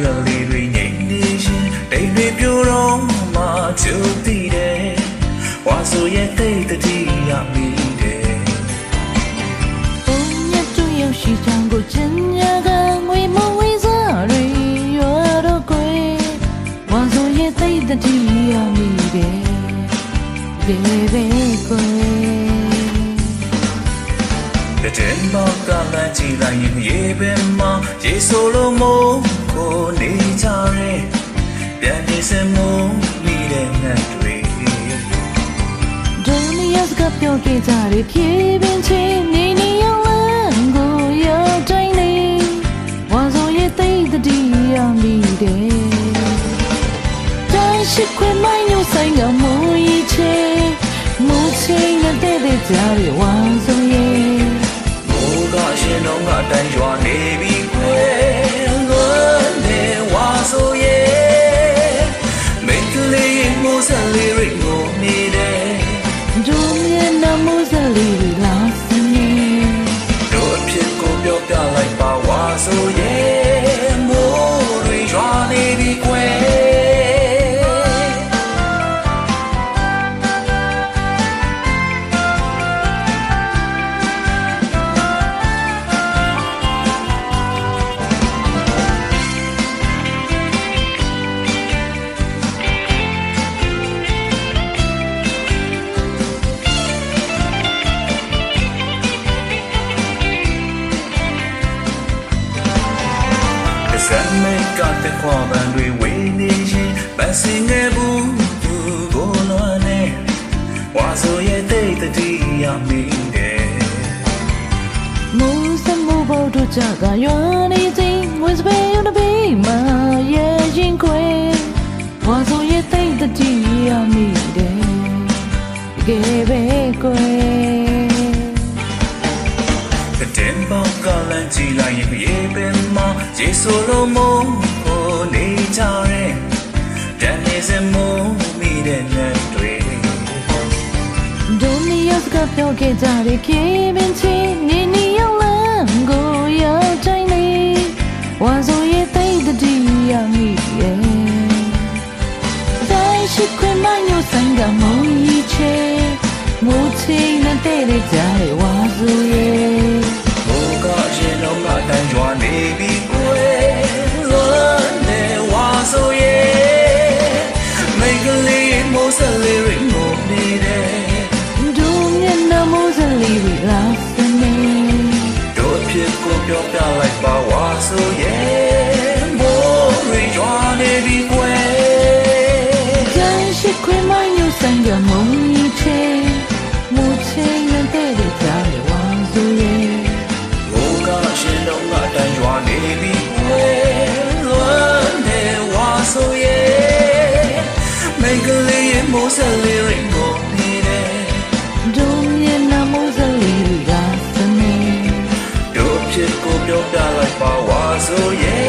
ရွယ်လေးတွေငြိမ်နေရှင်တိမ်တွေပြိုတော့မှကျုပ်တည်တယ်ဝါဆိုရဲ့တိတ်တတိရမိတယ်ဘုံညတူရောက်ရှိချောင်းကိုချင်ညာကငွေမဝေးစားရီရွာတော့ကွယ်ဝါဆိုရဲ့သိတဲ့တီရမိတယ်ဒီပဲကွယ်တဲ့မောက်ကလမ်းကြည့်လိုက်ရင်ရေပင်မှာရေဆိုလိုမို့ ကိုနေကြရဲပြန်နေစမို့မိတဲ့ငတ်တွေဒုနီယာစကပြောခဲ့ကြတယ်ဖြည်းပင်ချင်းနေနေရောက်လမ်းကိုရောက်တိုင်းနေဝါဆိုရဲ့သိတဲ့တီရမိတယ်တိုင်းရှိခွေမိုင်းညဆိုင်ကမူရီချေမူချင်းနဲ့တဲ့တဲ့ကြရဝါဆိုရဲ့မိုးကရှင်တော့ကအတိုင်းရွာနေပြီ ပါဝါ စံမိတ်ကတဲ့ခွာဘန်တွေဝေးနေရင်ပန်းစင်ငယ်ဘူးသူကိုလွန်နေဝါဆိုရဲ့တိတ်တတိရမိတယ်မူစမှုဘောတို့ကြကရွာနေချင်းဝစ်ပေယုံတပေမာရဲ့ရင်ခွေဝါဆိုရဲ့သိတဲ့တီရမိတ က်ကလမ်းကြည့်လိုက်ရင်ရေပင်မှာရေဆိုလိုမို့ကိုနေကြရဲတန်နေစမို့မိတဲ့နဲ့တွေဒုနီယာစကပြောခဲ့ကြတယ်ဖြည်းပင်ချင်းနေနေရောက်လမ်းကိုရောက်တိုင်းနေဝါဆိုရဲ့သိတဲ့တီရမိရဲ့တိုင်းရှိခွေမိုင်းညဆိုင်ကမုံကြီးချေမူချင်းနဲ့တဲ့တဲ့ကြရဝါဆိုရဲ့မိုးကရှင် တော့ကအတိုင်းရွာနေပြီကွယ်လွန်နေဝါဆိုရဲ့မိတ်ကလေးမိုးဆက်လေးရိတ်ငိုနေတယ်ဒုမျက်နှာမိုးစလီလာစနေတို့အဖြစ်ကိုပြောပြလိုက်ပါဝါဆိုရဲ့ လေးရဲ့မိုးဆက်လေးရိတ်ငိုနေတယ်ဒုမျက်နှာမိုးစလီလာစနေတို့အဖြစ်ကိုပြောပြလိုက်ပါဝါဆိုရဲ့